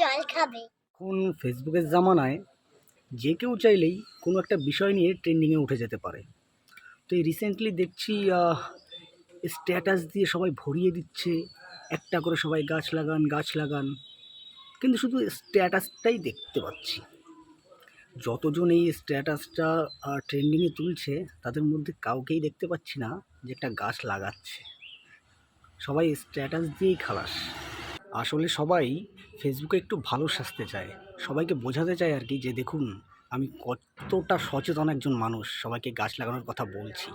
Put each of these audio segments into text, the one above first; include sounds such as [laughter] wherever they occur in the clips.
জল খাবে। এখন ফেসবুকের জামানায় যে কেউ চাইলেই কোনো একটা বিষয় নিয়ে ট্রেন্ডিংয়ে উঠে যেতে পারে। তো এই রিসেন্টলি দেখছি স্ট্যাটাস দিয়ে সবাই ভরিয়ে দিচ্ছে, একটা করে সবাই গাছ লাগান গাছ লাগান। কিন্তু শুধু স্ট্যাটাসটাই দেখতে পাচ্ছি। যতজন এই স্ট্যাটাসটা ট্রেন্ডিংয়ে তুলছে, তাদের মধ্যে কাউকেই দেখতে পাচ্ছি না যে একটা গাছ লাগাচ্ছে। সবাই স্ট্যাটাস দিয়েই খালাস। আসলে সবাই ফেসবুকে একটু ভালো সাজতে চায়। সবাইকে বোঝাতে চায় আর কি যে, দেখুন, আমি কতটা সচেতন একজন মানুষ, সবাইকে গাছ লাগানোর কথা বলছি।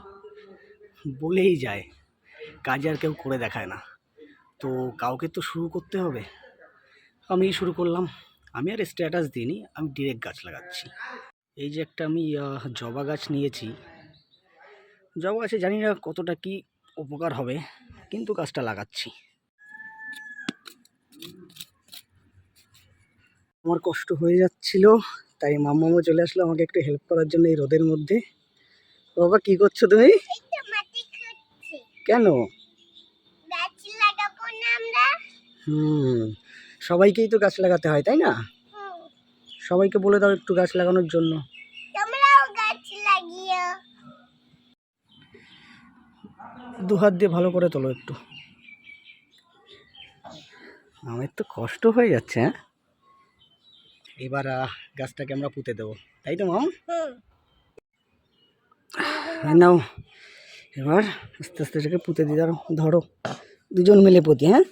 বলেই যায়। কাজে আর কেউ করে দেখায় না। তো কাউকে তো শুরু করতে হবে। আমি শুরু করলাম। আমি আর স্ট্যাটাস দিইনি, আমি ডিরেক্ট গাছ লাগাচ্ছি। এই যে একটা আমি জবা গাছ নিয়েছি। জবা গাছে জানি না কতটা কি উপকার হবে, কিন্তু গাছটা লাগাচ্ছি। আমার কষ্ট হয়ে যাচ্ছিল তাই মাম্মামও চলে আসলো আমাকে একটু হেল্প করার জন্য এই রোদের মধ্যে। বাবা কি করছ তুমি? কেন? হুম সবাইকেই তো গাছ লাগাতে হয় তাই না? সবাইকে বলে দাও একটু গাছ লাগানোর জন্য। দু হাত দিয়ে ভালো করে তোলো একটু। আমার তো কষ্ট হয়ে যাচ্ছে হ্যাঁ? এবার গাছটাকে আমরা পুঁতে দেবো। তাই তো মাম? হুম। হ্যাঁ নাও এবার আস্তে আস্তে এটাকে পুঁতে দিয়ে ধরো ধরো দুজন মিলে পুঁতি হ্যাঁ?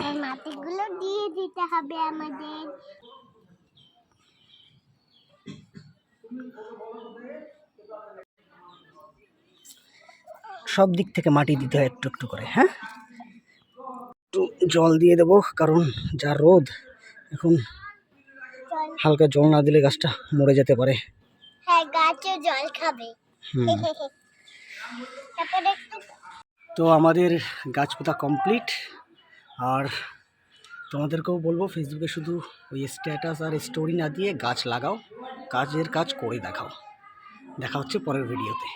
এই মাটিগুলো দিয়ে দিতে হবে আমাদের। সব দিক থেকে মাটি দিতে হয় একটু একটু করে হ্যাঁ? জল দিয়ে দেবো কারণ যা রোদ এখন জল হালকা জল না দিলে গাছটা মরে যেতে পারে। হ্যাঁ গাছে জল খাবে। হুম। [laughs] তারপরে একটু তো আমাদের গাছ পোতা কমপ্লিট আর তোমাদেরকেও বলব ফেসবুকে শুধু ওই স্ট্যাটাস আর স্টোরি না দিয়ে গাছ লাগাও কাজের কাজ করে দেখাও। দেখা হচ্ছে পরের ভিডিওতে